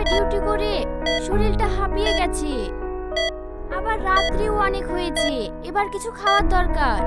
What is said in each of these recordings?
সবে ডিউটি করে? শরীরটা হাঁপিয়ে গেছে। আবার রাত্রিও অনেক হয়েছে। এবার কিছু খাওয়ার দরকার।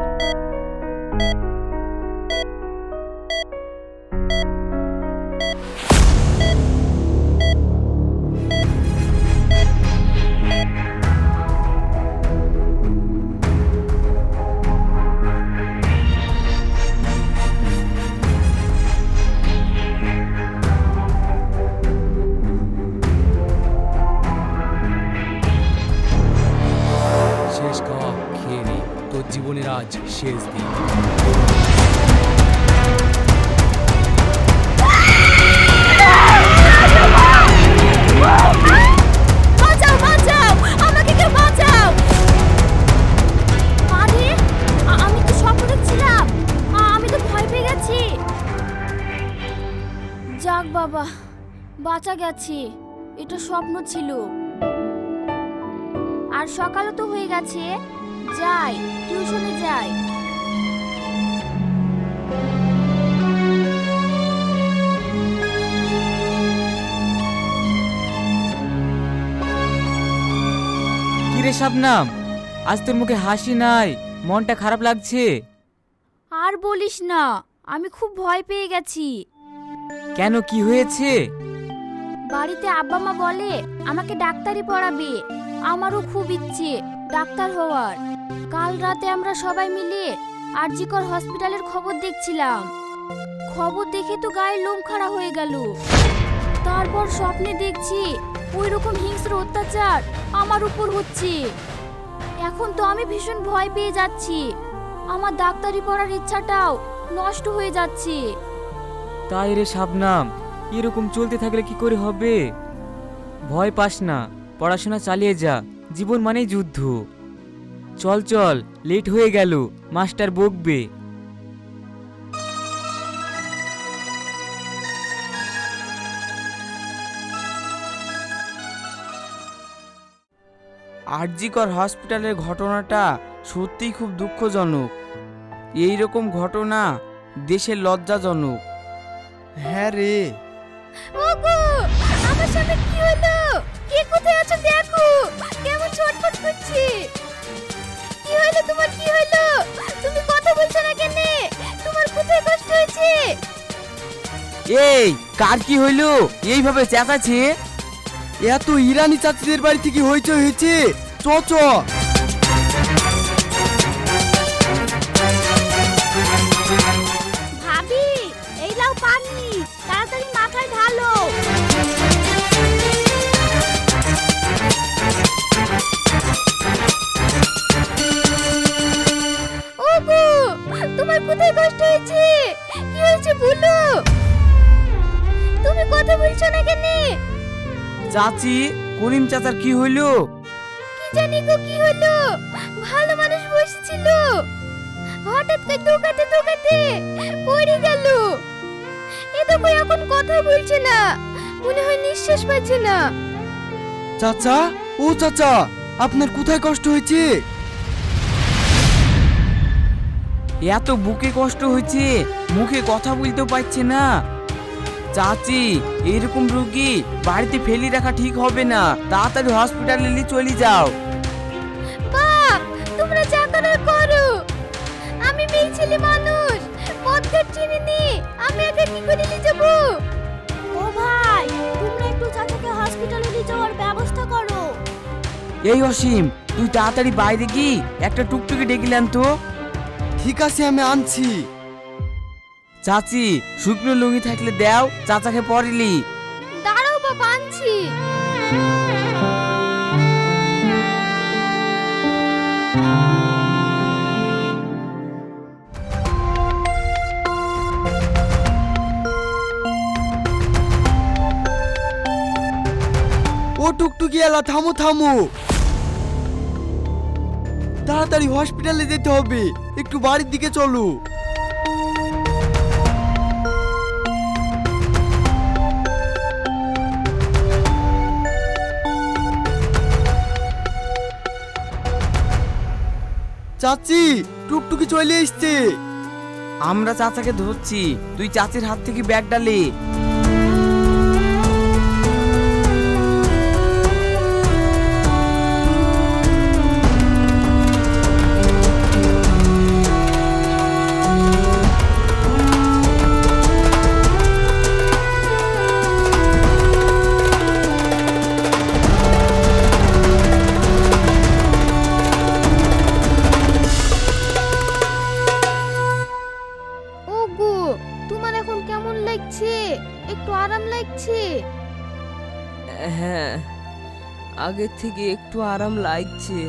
পেয়ে গেছি। যাক বাবা বাঁচা গেছে। এটা স্বপ্ন ছিল। আর সকালও তো হয়ে গেছে। যাই টিউশনে যাই। কিরে শাবনাম? আজ তোর মুখে হাসি নাই মনটা খারাপ লাগছে? আর বলিস না আমি খুব ভয় পেয়ে গেছি। কেন কি হয়েছে? বাড়িতে আব্বা মা বলে আমাকে ডাক্তারি পড়াবে। আমারও খুব ইচ্ছে ডাক্তার হওয়ার। কাল রাতে আমরা সবাই মিলে আরজিকর হসপিটালের খবর দেখছিলাম। খবর দেখে তো গায়ে লোম খাড়া হয়ে গেল। তারপর স্বপ্নে দেখছি ওই রকম হিংস্র অত্যাচার আমার উপর হচ্ছে। এখন তো আমি ভীষণ ভয় পেয়ে যাচ্ছি। আমার ডাক্তারি পড়ার ইচ্ছাটাও নষ্ট হয়ে যাচ্ছে। তাই রে শাবনাম, এরকম চলতে থাকলে কি করে হবে? ভয় পাস না, পড়াশোনা চালিয়ে যা, জীবন মানেই যুদ্ধ। চল চল লেট হয়ে গেল মাস্টার বকবে। আরজিকর হসপিটালের ঘটনাটা সত্যিই খুব দুঃখজনক। এই রকম ঘটনা দেশের লজ্জাজনক। হ্যাঁ রে। ওগো আমার সাথে কি হলো? কে কোথায় আছো দেখো। কেমন ছটফট করছে? কি হলো তোমার কি হলো? তুমি কথা বলছো না কেন? তোমার কোথায় কষ্ট হয়েছে। এই কার কি হইল? এইভাবে চেঁচাচ্ছে? এত ইরানি চাচিদের বাড়ি থেকে হইচই হয়েছে? চ চ। ভাবি এই লাও পানি তাড়াতাড়ি মাথায় ঢালো। চাচি করিম চাচার কি হইল? কি জানি গো কি হলো ভালো মানুষ বসেছিল। হঠাৎ করে দোকাতে দোকাতে পড়ে গেল। এ তো কই এখন কথা বলছে না। মনে হয় নিঃশ্বাস পাচ্ছে না। চাচা ও চাচা আপনার কোথায় কষ্ট হয়েছে? এত বুকে কষ্ট হয়েছে মুখে কথা বলতেও পারছে না। চাচি এরকম রুগী বাড়িতে ফেলি রাখা ঠিক হবে না। তাড়াতাড়ি হসপিটালে নিয়ে চলে যাও। বাপ তোমরা যা করার করো। আমি মেয়ে ছেলে মানুষ পথঘাট চিনি নি আমি একা কি করে নিয়ে যাব? ও ভাই তোমরা একটু চাচাকে হসপিটালে নিয়ে যাওয়ার ব্যবস্থা করো। এই অসীম তুই তাড়াতাড়ি বাইরে গিয়ে একটা টুকটুকি ডেকে আন তো। ঠিক আছে আমি আনছি। চাচি শুকনো লুঙ্গি থাকলে দাও চাচাকে পরিলি। দাঁড়াও বাবা আনছি। ও টুকটুকি এলা থামো থামো। তাড়াতাড়ি হসপিটালে যেতে হবে একটু বাড়ির দিকে চলো। চাচি টুকটুকি চলে এসছে। আমরা চাচাকে ধরছি। তুই চাচির হাত থেকে ব্যাগ ডালি। কেমন লাগছে? একটু আরাম লাগছে? হ্যাঁ আগের থেকে একটু আরাম লাগছে।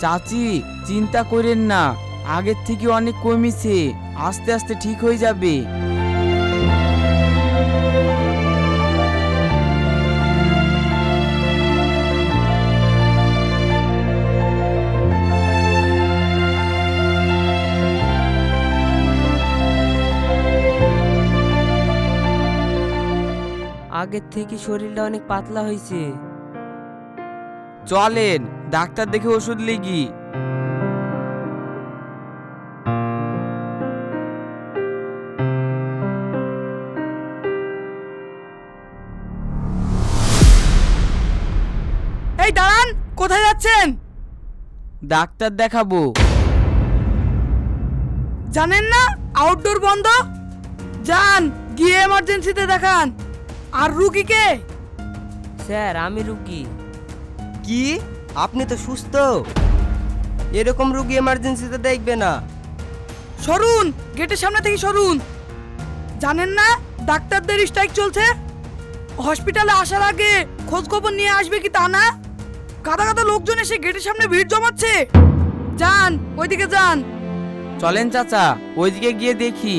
চাচি, চিন্তা করেন না, আগের থেকে অনেক কমেছে, আস্তে আস্তে ঠিক হয়ে যাবে। আগের থেকে শরীরটা অনেক পাতলা হয়েছে। চলেন ডাক্তার দেখে ওষুধ লিগি এই দাঁড়ান কোথায় যাচ্ছেন? ডাক্তার দেখাবো। জানেন না আউটডোর বন্ধ? যান গিয়ে এমার্জেন্সিতে দেখান। আর রুগীকে স্যার আমি রুগী। কি? আপনি তো সুস্থ। এরকম রুগী এমার্জেন্সিতে দেখবে না। সরুন! গেটের সামনে থেকে সরুন! জানেন না ডাক্তারদের স্ট্রাইক চলছে? হসপিটালে আসার আগে খোঁজ খবর নিয়ে আসবে কি তা না? কাদা কাদা লোকজন এসে গেটের সামনে ভিড় জমাচ্ছে! যান ওইদিকে যান! চলেন চাচা ওইদিকে গিয়ে দেখি।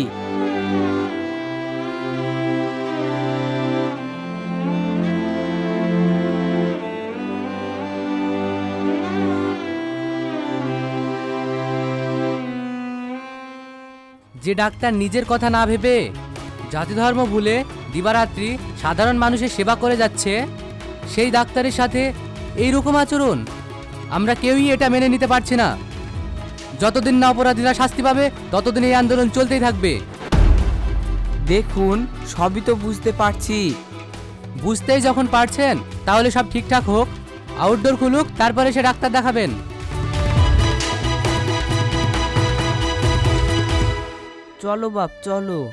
যে ডাক্তার নিজের কথা না ভেবে জাতি ধর্ম ভুলে দিবারাত্রি সাধারণ মানুষের সেবা করে যাচ্ছে সেই ডাক্তারের সাথে এই রকম আচরণ। আমরা কেউই এটা মেনে নিতে পারছি না। যতদিন না অপরাধীরা শাস্তি পাবে ততদিন এই আন্দোলন চলতেই থাকবে। দেখুন সবই তো বুঝতে পারছি। বুঝতেই যখন পারছেন তাহলে সব ঠিকঠাক হোক। আউটডোর খুলুক তারপরে সে ডাক্তার দেখাবেন। চলো বাপ, চলো।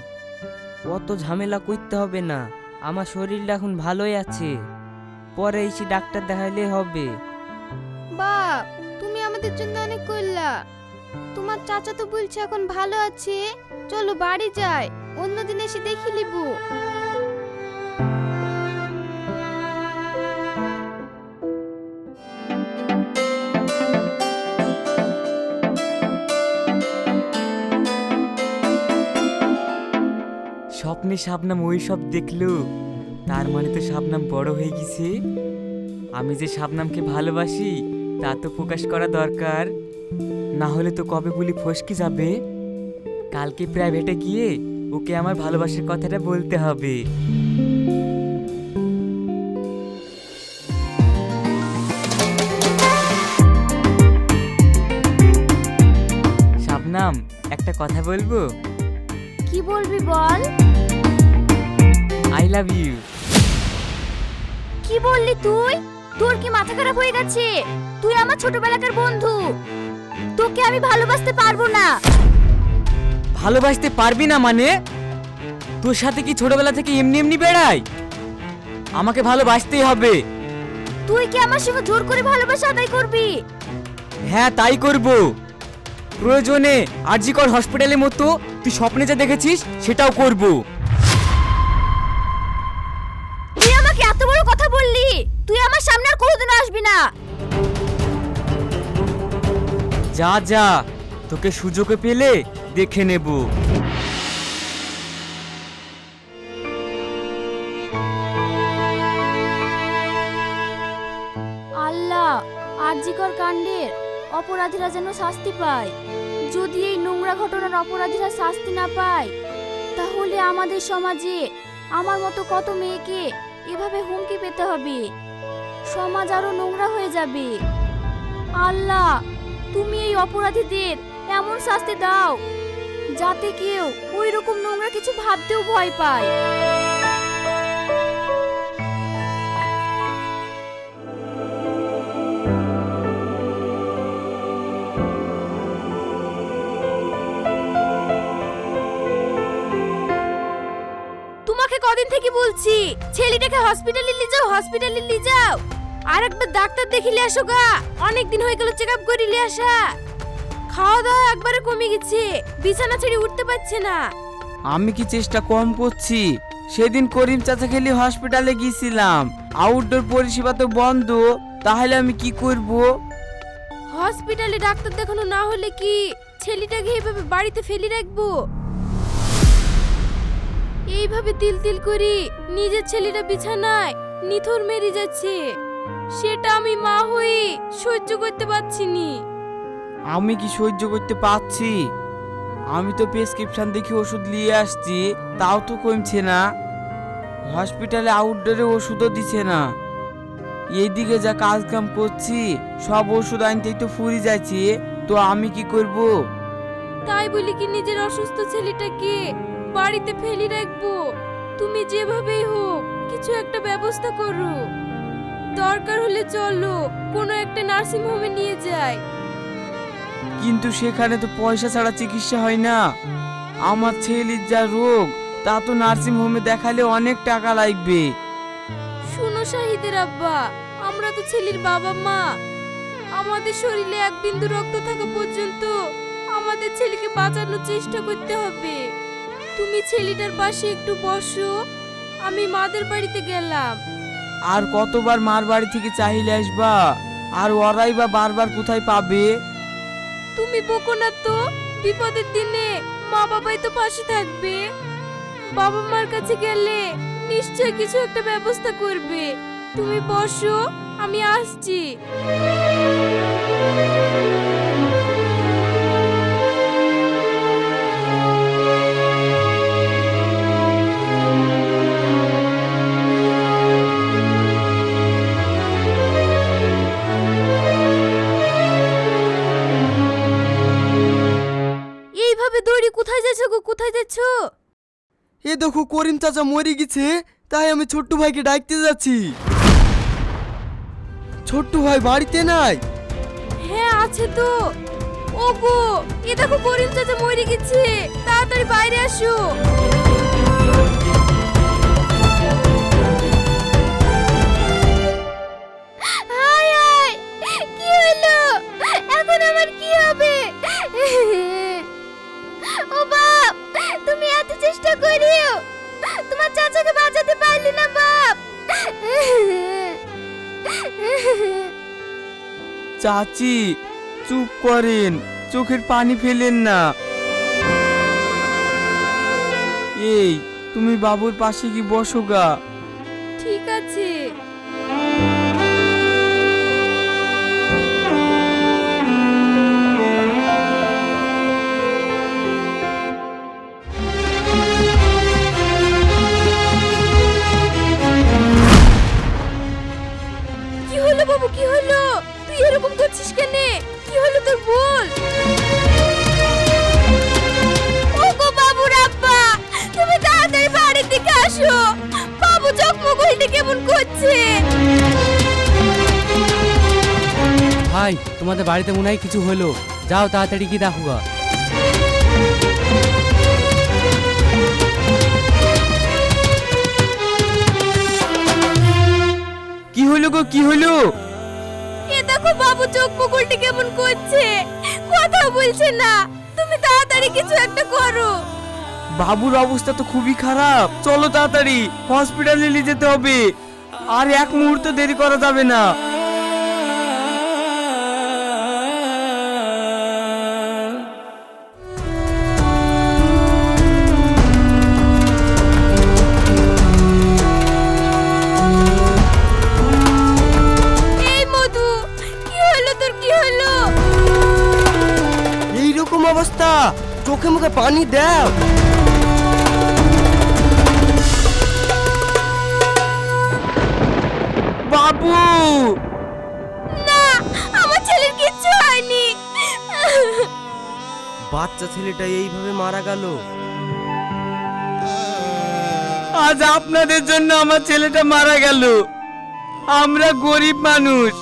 অত ঝামেলা করতে হবে না। আমার শরীরটা এখন ভালোই আছে। পরে এসে ডাক্তার দেখাইলে হবে। বাপ, তুমি আমাদের জন্য অনেক করলা। তোমার চাচা তো বলছে এখন ভালো আছে। চলো বাড়ি যাই। অন্যদিন এসে দেখে নিবো। স্বপ্নে শাবনাম ওই সব দেখল, তার মানে তো শাবনাম বড় হয়ে গেছে। আমি যে শাবনামকে ভালোবাসি, তা তো প্রকাশ করা দরকার। না হলে তো কবে বলি ফসকে যাবে? কালকে প্রাইভেটে গিয়ে ওকে আমার ভালোবাসার কথাটা বলতে হবে। শাবনাম, একটা কথা বলব? কি বলবি বল? I love you. কি বললি তুই? তোর কি মাথা খারাপ হয়ে গেছে? তুই আমার ছোটবেলাকার বন্ধু। তোকে আমি ভালোবাসতে পারব না। ভালোবাসতে পারবি না মানে? তোর সাথে কি ছোটবেলা থেকে এমনি এমনি বেড়াই? আমাকে ভালোবাসতেই হবে। তুই কি আমার সঙ্গে জোর করে ভালোবাসা আদায় করবি? হ্যাঁ তাই করব। প্রয়োজনে আরজিকর হসপিটালের মতো তুই স্বপ্নে যা দেখেছিস সেটাও করব। তুই আমার সামনে আর কোনোদিনও আসবি না। যা যা তোকে সুযোগে পেলে দেখে নেব। আল্লাহ আরজিকর কাণ্ডের অপরাধীরা যেন শাস্তি পায়। যদি এই নোংরা ঘটনার অপরাধীরা শাস্তি না পায় তাহলে আমাদের সমাজে আমার মতো কত মেয়েকে এভাবে হুমকি পেতে হবে? সমাজ আরও নোংরা হয়ে যাবে। আল্লাহ, তুমি এই অপরাধীদের এমন শাস্তি দাও, যাতে কেউ ওই রকম নোংরা কিছু ভাবতেও ভয় পায়। তোমাকে কদিন থেকে বলছি, ছেলেটাকে হসপিটালে নিয়ে যাও হসপিটালে নিয়ে যাও। আর একবার ডাক্তার দেখিলে আসো গা। অনেক দিন হয়ে গেল চেক আপ করিলে আসা। খাওয়া দাওয়া একবারে কমে গেছে বিছানা ছেড়ে উঠতে পারছে না। আমি কি চেষ্টা কম করছি? সেদিন করিম চাচা খেলি হসপিটালে গিয়েছিলাম। আউটডোর পরিষেবা তো বন্ধ তাহলে আমি কি করব? হসপিটালে ডাক্তার দেখানো না হলে কি ছেলেটাকে এইভাবে বাড়িতে ফেলে রাখব? এইভাবে তিল তিল করি নিজের ছেলেটা বিছানায় নিথর মেরে যাচ্ছে। সেটা আমি মা হয়ে সহ্য করতে পারছি নি। আমি কি সহ্য করতে পারছি? আমি তো প্রেসক্রিপশন দেখে ওষুধ নিয়ে আসছি তাও তো কমছে না। হসপিটালে আউটডোরে ওষুধও দিছে না। এইদিকে যা কাজ কাম করছি সব ওষুধ আনতেই তো ফুরি যাচ্ছি তো আমি কি করব? তাই বলি কি নিজের অসুস্থ ছেলেটাকে বাড়িতে ফেলে রাখব? তুমি যেভাবেই হোক কিছু একটা ব্যবস্থা করো। দরকার হলে চলো কোনো একটা নার্সিং হোমে নিয়ে যাই। কিন্তু সেখানে তো পয়সা ছাড়া চিকিৎসা হয় না। আমার ছেলের যা রোগ তা তো নার্সিং হোমে দেখালে অনেক টাকা লাগবে। শুনো শাহিদের আব্বা আমরা তো ছেলের বাবা মা। আমাদের শরীরে এক বিন্দু রক্ত থাকা পর্যন্ত আমাদের ছেলেকে বাঁচানোর চেষ্টা করতে হবে। তুমি ছেলেটার পাশে একটু বসো আমি মাদের বাড়িতে গেলাম। আর কতবার মার বাড়ি থেকে চাহিলে আসবা? আর ওরাই বা বারবার কোথায় পাবে? তুমি বকো না তো, বিপদের দিনে মা বাবাই তো পাশে থাকবে। বাবা মার কাছে গেলে নিশ্চয় কিছু একটা ব্যবস্থা করবে। তুমি বসো, আমি আসছি। এইভাবে দৌড়ি কোথায় যাচ্ছ গো? কোথায় যাচ্ছ? এ দেখো করিম চাচা মরে গেছে তাই আমি ছোট্ট ভাইকে ডাকতে যাচ্ছি। ছোট্ট ভাই বাড়িতে নাই? হ্যাঁ আছে তো। ওগো এ দেখো করিম চাচা মরে গেছে। তাড়াতাড়ি বাইরে আসো। হায় হায় কি হলো? এখন আমার কি হবে? করিও তোমার চাচাকে বাঁচাতে পারলি না বাপ। চাচি চুপ করেন। চোখের পানি ফেলেন না। এই তুমি বাবুর পাশে কি বসো গা? ঠিক আছে। তোমাদের বাড়িতে মনে হয় কিছু হলো। যাও তাড়াতাড়ি কি দেখো গা। কি হলো গো কি হলো? এ দেখো বাবু চোখ মুখ কেমন করছে? কথা বলছে না। তুমি তাড়াতাড়ি কিছু একটা করো। বাবুর অবস্থা তো খুবই খারাপ। চলো তাড়াতাড়ি হসপিটালে নিয়ে যেতে হবে। আর এক মুহূর্ত দেরি করা যাবে না। চোখে মুখে পানি দাও। বাবু! না আমার ছেলের কিচ্ছু হয়নি। বাচ্চা ছেলেটা এইভাবে মারা গেল। আজ আপনাদের জন্য আমার ছেলেটা মারা গেল। আমরা গরিব মানুষ।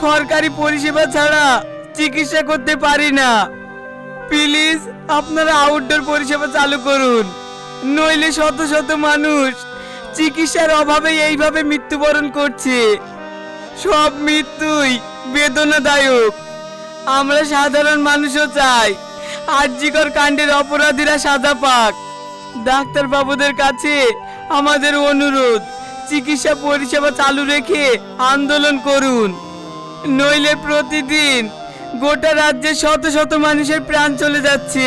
সরকারি পরিষেবা ছাড়া চিকিৎসা করতে পারি না। প্লিজ আপনারা আউটডোর পরিষেবা চালু করুন। নইলে শত শত মানুষ চিকিৎসার অভাবে এইভাবে মৃত্যুবরণ করছে। সব মৃত্যুই বেদনাদায়ক। আমরা সাধারণ মানুষও চাই। আর্যিকর কাণ্ডের অপরাধীরা সাজা পাক। ডাক্তার বাবুদের কাছে আমাদের অনুরোধ, চিকিৎসা পরিষেবা চালু রেখে আন্দোলন করুন। নইলে প্রতিদিন গোটা রাজ্যে শত শত মানুষের প্রাণ চলে যাচ্ছে।